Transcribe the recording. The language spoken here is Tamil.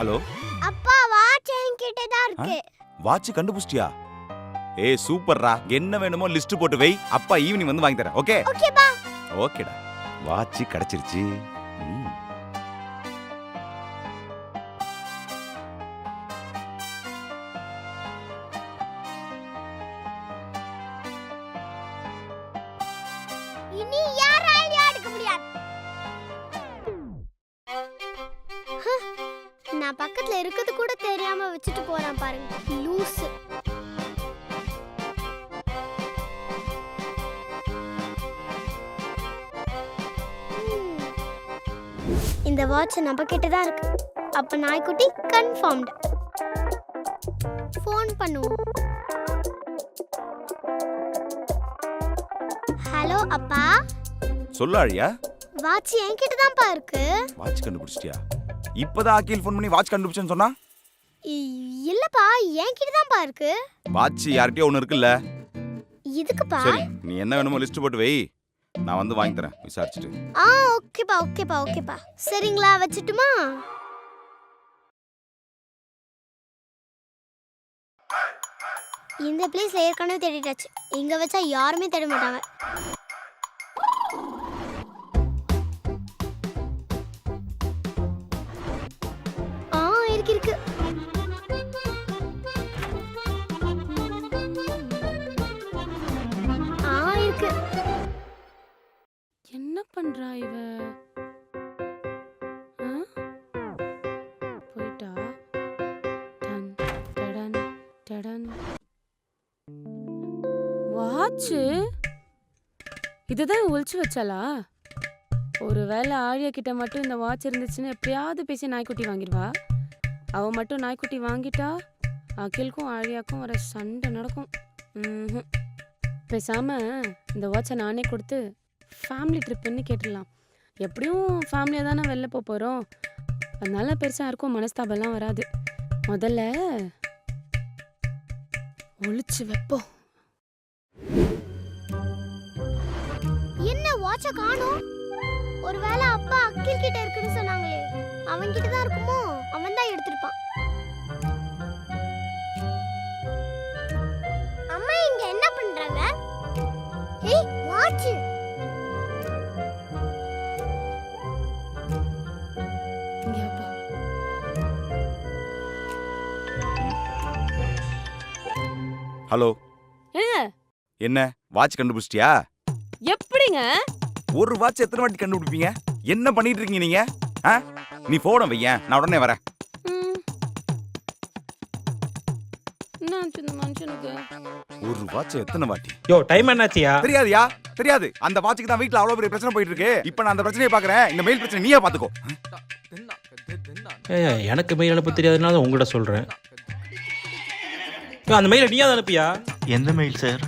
ஹலோ? அப்பா வாட்ச் என்கிட்ட தான் இருக்கு. வாட்ச் கண்டுபிடிச்சிட்டியா? ஏய் சூப்பர்ரா. என்ன வேணுமோ லிஸ்ட் போட்டு வை. அப்பா ஈவினிங் வந்து வாங்கி தரேன் ஓகே ஓகேப்பா ஓகேடா வாட்ச் கிடைச்சிருச்சு. இனி நான் பக்கத்துல இருக்கிறது கூட தெரியாம வச்சுட்டு போறேன் பாருங்க. லூசு. இந்த வாட்ச் நம்ம கிட்ட தான் இருக்கு. அப்ப நாய்க்குட்டி கன்ஃபார்ம்டு ஃபோன் பண்ணுவோம். ஹலோ அப்பா. சொல்லு அழியா வாட்ச் என்கிட்ட தான்ப்பா இருக்கு. வாட்ச் கண்டுபிடிச்சிட்டியா? இப்பதான் அகில் ஃபோன் பண்ணி வாட்ச் கண்டுபிடிச்சேன்னு சொன்னா? இல்லப்பா என்கிட்ட தான்ப்பா இருக்கு. வாட்ச் யார்கிட்டயோ ஒன்று இருக்குல்ல? இதுக்குப்பா சரி நீ என்ன வேணுமோ லிஸ்ட் போட்டு வை. நான் வந்து வாங்கி தரேன் விசாரிச்சுட்டு. ஆ ஓகேப்பா ஓகேப்பா ஓகேப்பா. சரிங்களா வச்சுட்டுமா? இந்த பிளேஸ்ல ஏற்கனவே தேடிட்டாச்சு. இங்க வச்சா யாருமே தேட மாட்டாங்க. பண்றா இவ? போயிட்டா? டன், டடன், டடன். வாட்சு? இதுதான் ஒழிச்சு வச்சாளா? ஒருவேளை ஆழியா கிட்ட மட்டும் இந்த வாட்ச் இருந்துச்சுன்னு எப்படியாவது பேசி நாய்க்குட்டி வாங்கிடுவா? அவ மட்டும் நாய்க்குட்டி வாங்கிட்டா அகிலுக்கும் ஆழியாக்கும் வர சண்டை நடக்கும். ம்ஹும். பேசாம இந்த வாட்சை நானே கொடுத்து ஃபேமிலி ட்ரிப்புன்னு கேட்டுடலாம். எப்படியும் ஃபேமிலியாக தானே வெளில போக போகிறோம் அதனால பெருசாக யாருக்கும் மனஸ்தாபம்லாம் வராது. முதல்ல ஒழிச்சு வைப்போம். என்ன வாட்ச காணோம்? ஒருவேளை அப்பா அக்கில் கிட்ட இருக்குன்னு சொன்னாங்களே. அவன் கிட்ட தான் இருக்குமோ? அவன் தான் எடுத்திருப்பான். அம்மா இங்க என்ன பண்றாங்க? ஏய் வாட்ச் ஹலோ. என்ன? வாட்ச் கண்டுபிடிச்சிட்டியா? எப்படிங்க? ஒரு வாட்ச் எத்தனை வாட்டி கண்டுபிடிப்பீங்க? என்ன பண்ணிட்டு இருக்கீங்க நீங்க? ஆ? நீ போன வையேன் நான் உடனே வரேன். ஒரு வாட்ச் எத்தனை வாட்டி? யோ டைம் என்னாச்சியா? தெரியாதுயா? தெரியாது. அந்த வாட்சுக்கு தான் வீட்ல அவ்வளவு பெரிய பிரச்சனை போயிட்டு இருக்கு. இப்போ நான் அந்த பிரச்சனையை பாக்குறேன். இந்த மெயில் பிரச்சனை நீயே பாத்துக்கோ. எனக்கு மெயில் அனுப்ப தெரியாதுனால உங்கள்கிட்ட சொல்கிறேன் அந்த மெயிலை நீயா தான் அனுப்பியா? எந்த மெயில் சார்